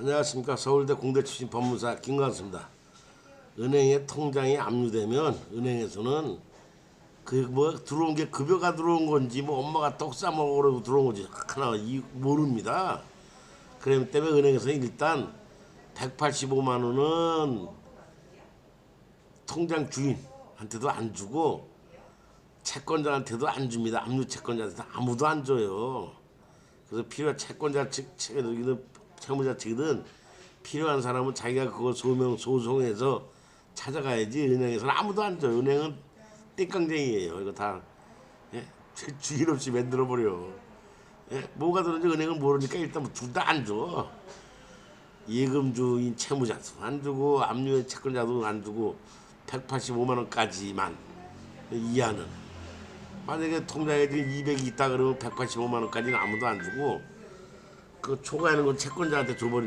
안녕하십니까 서울대 공대 출신 법무사 김광수입니다. 은행에 통장이 압류되면 은행에서는 그 뭐 들어온 게 급여가 들어온 건지 뭐 엄마가 떡 싸먹으려고 들어온 건지 하나 이 모릅니다. 그렇기 때문에 은행에서는 일단 185만 원은 통장 주인한테도 안 주고 채권자한테도 안 줍니다. 압류 채권자한테 아무도 안 줘요. 그래서 필요한 채권자 측 측이든 채무자 측이든 필요한 사람은 자기가 그거 소명 소송해서 찾아가야지 은행에서는 아무도 안 줘요. 은행은 땡깡쟁이에요. 이거 다 예? 주인 없이 만들어 버려. 예? 뭐가 들어는지 은행은 모르니까 일단 뭐 둘 다 안 줘. 예금주인 채무자도 안 주고 압류 채권자도 안 주고 185만 원까지만 이하는 만약에 통장에 지금 200이 있다 그러면 185만 원까지는 아무도 안 주고 그 초과하는 건 채권자한테 줘버리는